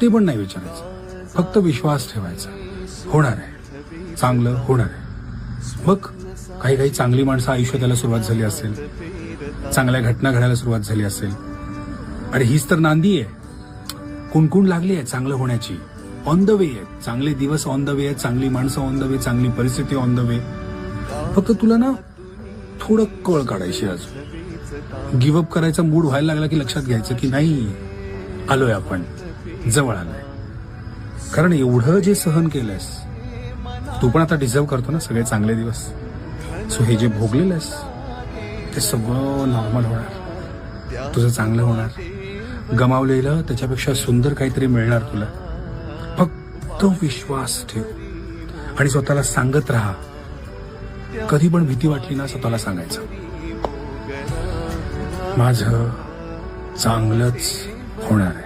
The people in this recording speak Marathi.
ते पण नाही विचारायचं. फक्त विश्वास ठेवायचा. होणार आहे. चांगलं होणार आहे. मग काही काही चांगली माणसं आयुष्य द्यायला सुरुवात झाली असेल. चांगल्या घटना घडायला सुरुवात झाली असेल. अरे हीच तर नांदी आहे. कुणकुण लागली आहे चांगलं होण्याची? ऑन द वे आहे चांगले दिवस ऑन द वे आहे चांगली माणसं ऑन द वे चांगली परिस्थिती ऑन द वे फक्त तुला ना थोडं कळ काढायची अजून. गिवअप करायचा मूड व्हायला लागला की लक्षात घ्यायचं की नाही? आलोय आपण. जवळ आलोय. कारण एवढं जे सहन केलंयस तू पण आता डिझर्व करतो ना सगळे चांगले दिवस. सो हे जे भोगलेलं आहेस ते सगळं नॉर्मल होणार. तुझं चांगलं होणार. गमावलेलं त्याच्यापेक्षा सुंदर काहीतरी मिळणार तुला. फक्त विश्वास ठेव. आणि स्वतःला सांगत राहा. कधी पण भीती वाटली ना स्वतःला सांगायचं. माझं चांगलंच होणार आहे.